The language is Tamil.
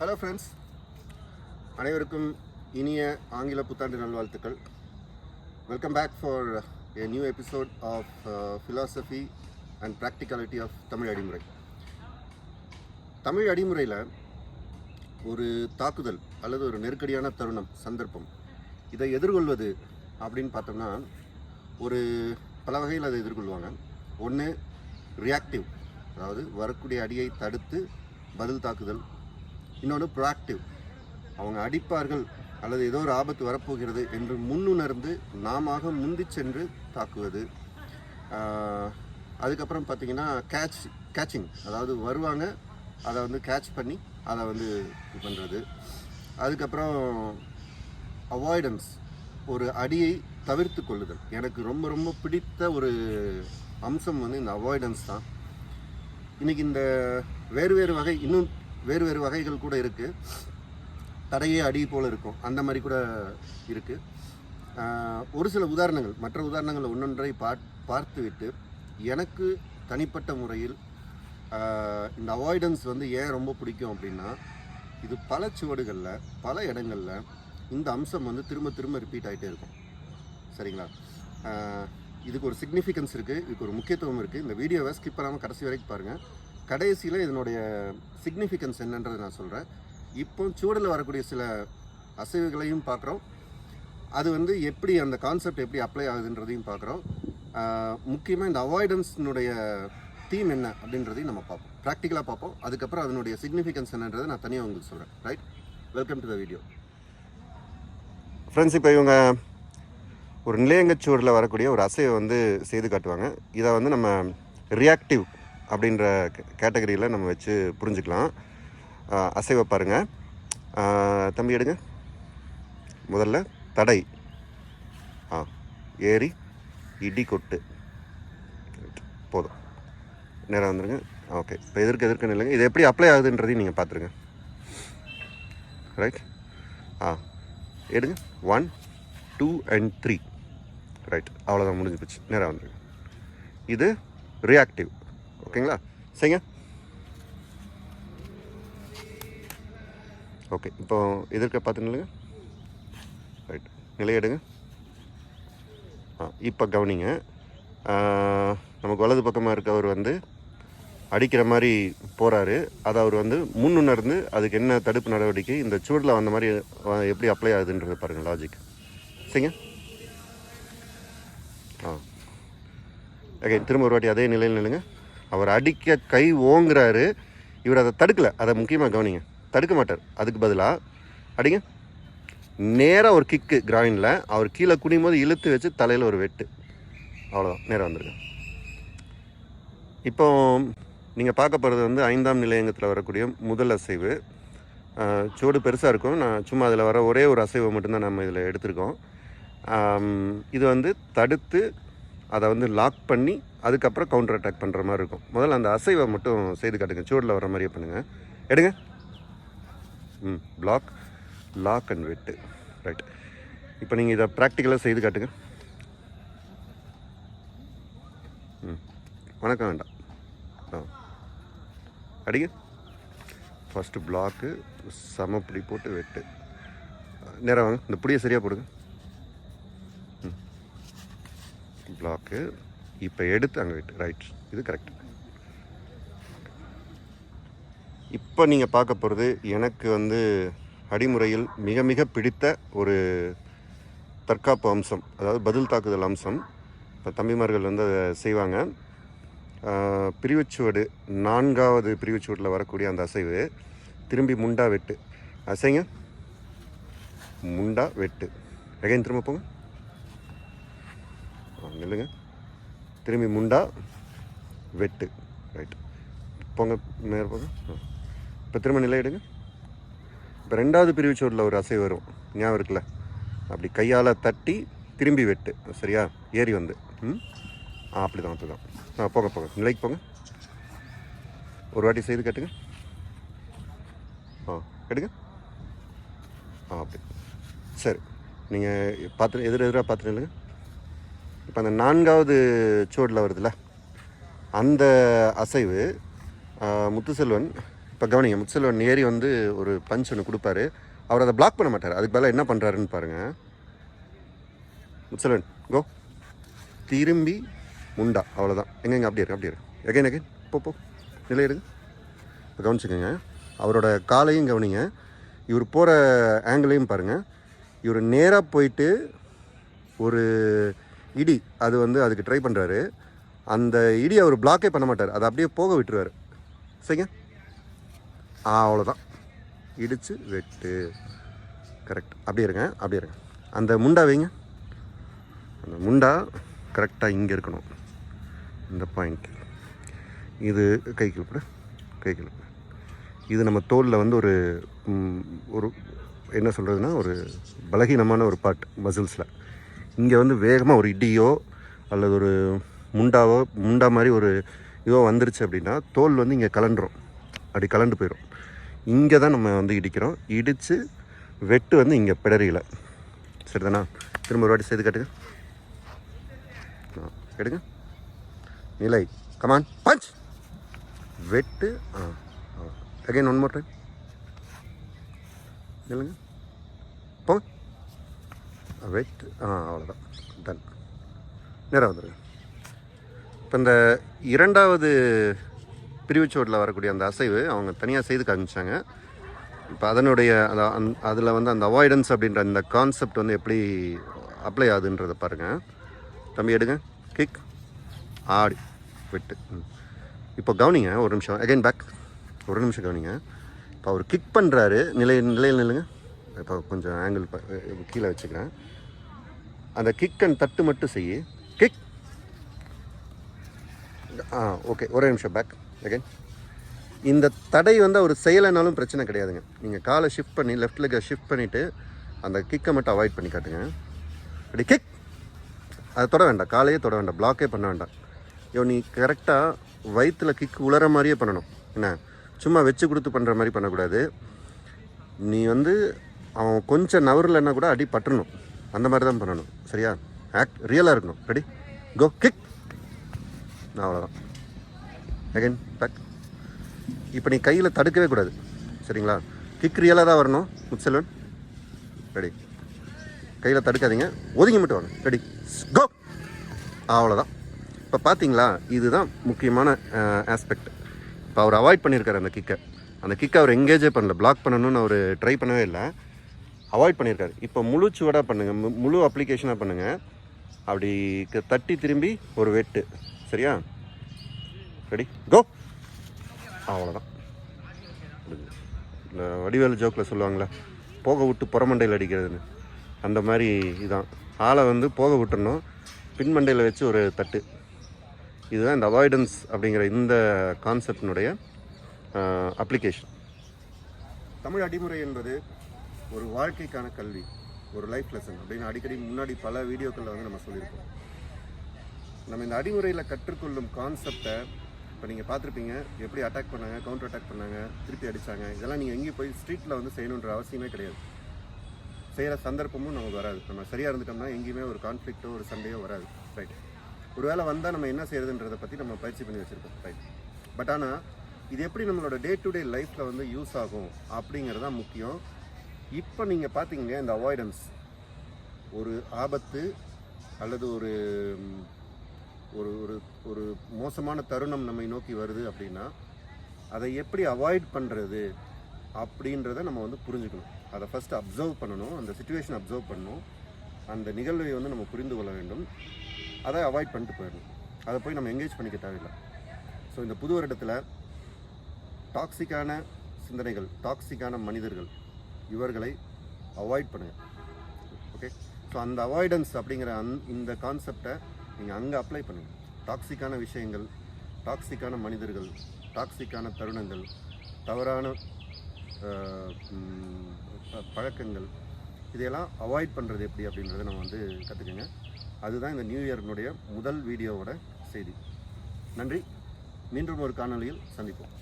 ஹலோ ஃப்ரெண்ட்ஸ் அனைவருக்கும் இனிய ஆங்கில புத்தாண்டு நல்வாழ்த்துக்கள். Welcome back for a new episode of philosophy and practicality of Tamil Adimurai Tamil அடிமுறையில் ஒரு தாக்குதல் அல்லது ஒரு நெருக்கடியான தருணம் சந்தர்ப்பம் இதை எதிர்கொள்வது அப்படின்னு பார்த்தோம்னா ஒரு பல வகையில் அதை எதிர்கொள்வாங்க. ஒன்று ரியாக்டிவ் அதாவது வரக்கூடிய அடியை தடுத்து பதில் தாக்குதல் இன்னொன்று ப்ராக்டிவ் அவங்க அடிப்பார்கள் அல்லது ஏதோ ஒரு ஆபத்து வரப்போகிறது என்று முன்னுணர்ந்து நாம முந்தி சென்று தாக்குவது. அதுக்கப்புறம் பார்த்தீங்கன்னா கேட்ச் கேட்சிங் அதாவது வருவாங்க அதை வந்து கேட்ச் பண்ணி அதை வந்து இது பண்ணுறது அதுக்கப்புறம் அவாய்டன்ஸ் ஒரு அடியை தவிர்த்து கொள்ளுதல். எனக்கு ரொம்ப ரொம்ப பிடித்த ஒரு அம்சம் வந்து இந்த அவாய்டன்ஸ் தான். இன்னைக்கு இந்த வேறு வேறு வகை இன்னும் வேறு வேறு வகைகள் கூட இருக்குது தடையே அடி போல் இருக்கும். அந்த மாதிரி கூட இருக்குது ஒரு சில உதாரணங்கள் மற்ற உதாரணங்களை ஒன்றொன்றை பா பார்த்துவிட்டு எனக்கு தனிப்பட்ட முறையில் இந்த அவாய்டன்ஸ் வந்து ஏன் ரொம்ப பிடிக்கும் அப்படின்னா இது பல சுவடுகளில் பல இடங்களில் இந்த அம்சம் வந்து திரும்ப திரும்ப ரிப்பீட் ஆகிட்டே இருக்கும். சரிங்களா? இதுக்கு ஒரு சிக்னிஃபிகன்ஸ் இருக்குது இதுக்கு ஒரு முக்கியத்துவம் இருக்குது இந்த வீடியோவை ஸ்கிப் பண்ணாமல் கடைசி வரைக்கும் பாருங்கள் கடைசியில் இதனுடைய சிக்னிஃபிகன்ஸ் என்னன்றதை நான் சொல்கிறேன் இப்போ சூடில் வரக்கூடிய சில அசைவுகளையும் பார்க்குறோம். அது வந்து எப்படி அந்த கான்செப்ட் எப்படி அப்ளை ஆகுதுன்றதையும் பார்க்குறோம். முக்கியமாக இந்த அவாய்டன்ஸ்னுடைய தீம் என்ன அப்படின்றதையும் நம்ம பார்ப்போம். ப்ராக்டிக்கலாக பார்ப்போம். அதுக்கப்புறம் அதனுடைய சிக்னிஃபிகன்ஸ் என்னன்றதை நான் தனியாக உங்களுக்கு சொல்கிறேன் right welcome to the video friends இப்போ இவங்க ஒரு நிலையங்கச்சுவரில் வரக்கூடிய ஒரு அசைவை வந்து செய்து காட்டுவாங்க. இதை வந்து நம்ம ரியாக்டிவ் அப்படின்ற கேட்டகரியில் நம்ம வச்சு புரிஞ்சுக்கலாம். அசைவ அசைவை பாருங்கள் தம்பி எடுங்க. முதல்ல தடை. ஆ ஏரி இடி கொட்டு. போதும். நேராக வந்துடுங்க ஓகே. இப்போ எதிர்க்க எதிர்க்க இல்லைங்க இது எப்படி அப்ளை ஆகுதுன்றதையும் நீங்கள் பார்த்துருங்க ரைட் ஆ எடுங்க. One two and three right அவ்வளோதான் முடிஞ்சு போச்சு. நேராக வந்துருங்க. இது ரியாக்டிவ் ஓகேங்களா சரிங்க ஓகே இப்போ எதிர்க்க பார்த்து நில்லுங்க. ரைட் நிலையெடுங்க ஆ இப்போ கவனிங்க. நமக்கு வலது பக்கமாக இருக்கவர் வந்து அடிக்கிற மாதிரி போகிறாரு அதை அவர் வந்து முன்னுணர்ந்து அதுக்கு என்ன தடுப்பு நடவடிக்கை இந்த சூடில் வந்த மாதிரி எப்படி அப்ளை ஆகுதுன்றது பாருங்கள் லாஜிக் சரிங்க ஆ. ஓகே திரும்ப ஒரு வாட்டி அதே நிலையில் நிலுங்க அவர் அடிக்க கை ஓங்குறாரு. இவர் அதை தடுக்கலை. அதை முக்கியமாக கவனிங்க. தடுக்க மாட்டார். அதுக்கு பதிலாக அடிங்க. நேராக ஒரு கிக்கு கிராயினில் அவர் கீழே குனியும் போது இழுத்து வச்சு தலையில் ஒரு வெட்டு. அவ்வளோதான் நேராக வந்துருங்க இப்போ நீங்கள் பார்க்க போகிறது வந்து ஐந்தாம் நிலையங்கத்தில் வரக்கூடிய முதல் அசைவு. சூடு பெருசாக இருக்கும். நான் சும்மா அதில் வர ஒரே ஒரு அசைவை மட்டும்தான் நம்ம இதில் எடுத்திருக்கோம். இது வந்து தடுத்து அதை வந்து லாக் பண்ணி அதுக்கப்புறம் கவுண்டர் அட்டாக் பண்ணுற மாதிரி இருக்கும். முதல்ல அந்த அசைவை மட்டும் செய்து காட்டுங்க. சூடில் வர மாதிரியே பண்ணுங்கள் எடுங்க. ம் பிளாக் லாக் அண்ட் வெட்டு ரைட் இப்போ நீங்கள் இதை ப்ராக்டிக்கலாக செய்து காட்டுங்க. ம் வணக்கம் வேண்டாம். ஆ. அடிங்க. ஃபஸ்ட்டு பிளாக்கு சமப்பிடி போட்டு வெட்டு நேரம் வாங்க. இந்த புடியை சரியாக போடுங்க ம் பிளாக்கு இப்போ எடுத்து அங்கே விட்டு. ரைட் இது கரெக்ட் இப்போ நீங்கள் பார்க்க போகிறது எனக்கு வந்து அடிமுறையில் மிக மிக பிடித்த ஒரு தற்காப்பு அம்சம் அதாவது பதில் தாக்குதல் அம்சம். இப்போ தம்பிமார்கள் வந்து அதை செய்வாங்க. பிரிவுச்சுவடு நான்காவது பிரிவுச்சுவடில் வரக்கூடிய அந்த அசைவு திரும்பி முண்டா வெட்டு. அசைங்க. முண்டா வெட்டு. எகைன் திரும்ப போங்க. ஆ, நில்லுங்க. திரும்பி முண்டா வெட்டு. ரைட் போங்க நேரம் போங்க. இப்போ திரும்ப நிலை எடுங்க. இப்போ ரெண்டாவது பிரிவு ஒரு அசை வரும். ஞாபகம் இருக்குல்ல? அப்படி கையால் தட்டி திரும்பி வெட்டு. சரியா? ஏறி வந்து. ம்? ஆ அப்படி தான் அப்படி தான் ஆ போங்க போங்க. நிலைக்கு போங்க. ஒரு வாட்டி செய்து கட்டுங்க. ஆ எடுங்க. ஆ அப்படி. சரி. நீங்கள் பார்த்து எதிர் எதிராக பார்த்துட்டு இல்லைங்க இப்போ அந்த நான்காவது சுவடில் வருதுல்ல அந்த அசைவு முத்துசெல்வன் இப்போ கவனிங்க முத்துசெல்வன் ஏறி வந்து ஒரு பஞ்ச் ஒன்று கொடுப்பாரு. அவர் அதை பிளாக் பண்ண மாட்டார். அதுக்கு பதிலாக என்ன பண்ணுறாருன்னு பாருங்கள் முத்துசெல்வன் கோ திரும்பி முண்டா அவ்வளோதான் எங்கெங்க அப்படி இருக்கு அப்படி இருக்கு எகைன் எகைன் போ போ. நிலை இப்போ கவனிச்சுக்கோங்க. அவரோட காலையும் கவனிங்க. இவர் போகிற ஆங்கிளையும் பாருங்கள் இவர் நேராக போயிட்டு ஒரு இடி. அது வந்து அதுக்கு ட்ரை பண்ணுறாரு அந்த இடி அவர் பிளாக்கே பண்ண மாட்டார். அதை அப்படியே போக விட்டுருவார். சரிங்க? ஆ அவ்வளோதான் இடித்து வெட்டு. கரெக்ட் அப்படியே இருங்க அப்படியே இருங்க. அந்த முண்டா வைங்க. அந்த முண்டா கரெக்டாக இங்கே இருக்கணும். இந்த பாயிண்ட் இது கை கிழப்பு கை கிழப்பு இது நம்ம தோலில் வந்து ஒரு ஒரு என்ன சொல்கிறதுனா ஒரு பலகீனமான ஒரு பார்ட் மசில்ஸில் இங்கே வந்து வேகமாக ஒரு இடியோ அல்லது ஒரு முண்டாவோ முண்டா மாதிரி ஒரு இதோ வந்துருச்சு அப்படின்னா தோல் வந்து இங்கே கலண்டுரும். அப்படி கலண்டு போயிடும் இங்கே தான் நம்ம வந்து இடிக்கிறோம். இடித்து வெட்டு வந்து இங்கே பிடரியில் சரிதானா? திரும்ப ஒரு வாட்டி செய்து காட்டுங்க. ஆ, எடுங்க. நிலை. கமான் பஞ்ச் வெட்டு ஆ அகைன் ஒன் மோர் டைம் இல்லைங்க போங்க. வெயிட். ஆ அவ்வளோதான் டன் நேராக வந்துடுங்க இப்போ இந்த இரண்டாவது பிரிவுச்சோட்டில் வரக்கூடிய அந்த அசைவு அவங்க தனியாக செய்து காமிச்சாங்க. இப்போ அதனுடைய அந்த அதில் வந்து அந்த அவாய்டன்ஸ் அப்படின்ற அந்த கான்செப்ட் வந்து எப்படி அப்ளை ஆகுதுன்றதை பாருங்கள் தம்பி எடுங்க. கிக் ஆடி. விட்டு. ம். இப்போ கவனிங்க ஒரு நிமிஷம். அகைன் பேக் ஒரு நிமிஷம் கவனிங்க. இப்போ அவர் கிக் பண்ணுறாரு நிலை நிலையில் நில்லுங்க. இப்போ கொஞ்சம் ஆங்கிள் கீழே வச்சுக்கிறேன். அந்த கிக் அண்ட் தட்டு மட்டும் செய்ய. கிக் ஆ ஓகே ஒரே நிமிஷம் பேக் அகைன் இந்த தடை வந்து அவர் செய்யலைனாலும் பிரச்சனை கிடையாதுங்க. நீங்கள் காலை ஷிஃப்ட் பண்ணி லெஃப்ட் லெக்கை ஷிஃப்ட் பண்ணிவிட்டு அந்த கிக்கை மட்டும் அவாய்ட் பண்ணி காட்டுங்க. அப்படி கிக் அதை தொட வேண்டாம். காலையே தொட வேண்டாம். பிளாக்கே பண்ண வேண்டாம். ஐயோ நீ கரெக்டாக வயிற்றுல கிக் உலர மாதிரியே பண்ணணும். என்ன? சும்மா வச்சு கொடுத்து பண்ணுற மாதிரி பண்ணக்கூடாது. நீ வந்து அவன் கொஞ்சம் நவரலைன்னா கூட அடி பற்றணும். அந்த மாதிரி தான் பண்ணணும். சரியா? ஆக்ட் ரியலாக இருக்கணும். ரெடி கோ கிக் அவ்வளோதான் அகைன் பேக் இப்போ நீ கையில் தடுக்கவே கூடாது. சரிங்களா? கிக் ரியலாக தான் வரணும் முத்செல்வன் ரெடி கையில் தடுக்காதீங்க. ஒதுங்கி மட்டும் வாங்க. ரெடி கோ அவ்வளோதான் இப்போ பார்த்தீங்களா இதுதான் முக்கியமான ஆஸ்பெக்ட் இப்போ அவர் அவாய்ட் பண்ணியிருக்காரு அந்த கிக்கை அந்த கிக்கை அவர் எங்கேஜே பண்ணல. பிளாக் பண்ணணும்னு அவர் ட்ரை பண்ணவே இல்லை. அவாய்ட் பண்ணியிருக்காரு இப்போ முழு சுவடாக பண்ணுங்கள் மு- முழு அப்ளிகேஷனாக பண்ணுங்கள் அப்படி தட்டி திரும்பி ஒரு வெட்டு. சரியா? ரெடி கோ அவ்வளோதான் இல்லை வடிவேலு ஜோக்கில் சொல்லுவாங்களே போக விட்டு புறமண்டையில் அடிக்கிறதுன்னு. அந்த மாதிரி இதான். ஆளை வந்து போக விட்டுறணும். பின்மண்டையில் வச்சு ஒரு தட்டு. இதுதான் இந்த அவாய்டன்ஸ் அப்படிங்கிற இந்த கான்செப்டினுடைய அப்ளிகேஷன் தமிழ் அடிமுறை என்பது ஒரு வாழ்க்கைக்கான கல்வி ஒரு லைஃப் லெசன் அப்படின்னு அடிக்கடி முன்னாடி பல வீடியோக்களில் வந்து நம்ம சொல்லியிருக்கோம். நம்ம இந்த அடிமுறையில் கற்றுக்கொள்ளும் கான்செப்டை இப்போ நீங்கள் பார்த்துருப்பீங்க எப்படி அட்டாக் பண்ணாங்க கவுண்டர் அட்டாக் பண்ணாங்க திருப்பி அடித்தாங்க இதெல்லாம் நீங்கள் எங்கேயும் போய் ஸ்ட்ரீட்டில் வந்து செய்யணுன்ற அவசியமே கிடையாது. செய்கிற சந்தர்ப்பமும் நமக்கு வராது. நம்ம சரியாக இருந்துட்டோம்னா எங்கேயுமே ஒரு கான்ஃப்ளிக்ட்டோ ஒரு சண்டையோ வராது. ரைட் ஒரு வேளை வந்தால் நம்ம என்ன செய்கிறதுன்றதை பற்றி நம்ம பயிற்சி பண்ணி வச்சுருக்கோம் ரைட் பட் ஆனால் இது எப்படி நம்மளோட டே டு டே லைஃப்பில் வந்து யூஸ் ஆகும் அப்படிங்கிறது தான் முக்கியம். இப்போ நீங்கள் பார்த்தீங்க இந்த அவாய்டன்ஸ் ஒரு ஆபத்து அல்லது ஒரு ஒரு ஒரு ஒரு மோசமான தருணம் நம்மை நோக்கி வருது அப்படின்னா அதை எப்படி அவாய்ட் பண்ணுறது அப்படின்றத நம்ம வந்து புரிஞ்சுக்கணும். அதை ஃபஸ்ட்டு அப்சர்வ் பண்ணணும் அந்த சுச்சுவேஷன் அப்சர்வ் பண்ணணும். அந்த நிகழ்வை வந்து நம்ம புரிந்து கொள்ள வேண்டும். அதை அவாய்ட் பண்ணிட்டு போயிடணும். அதை போய் நம்ம என்கேஜ் பண்ணிக்க தேவையில்லை. ஸோ இந்த புது வருடத்தில் டாக்ஸிக்கான சிந்தனைகள் டாக்ஸிக்கான மனிதர்கள் இவர்களை அவாய்ட் பண்ணுங்கள் ஓகே ஸோ அந்த அவாய்டன்ஸ் அப்படிங்கிற அந் இந்த கான்செப்டை நீங்கள் அங்கே அப்ளை பண்ணுங்கள் டாக்ஸிக்கான விஷயங்கள் டாக்ஸிக்கான மனிதர்கள் டாக்ஸிக்கான தருணங்கள் தவறான ப- பழக்கங்கள் இதையெல்லாம் அவாய்ட் பண்ணுறது எப்படி அப்படின்றத நம்ம வந்து கற்றுக்குங்க அதுதான் இந்த நியூ இயர்னுடைய முதல் வீடியோவோட செய்தி. நன்றி. மீண்டும் ஒரு காணொலியில் சந்திப்போம்.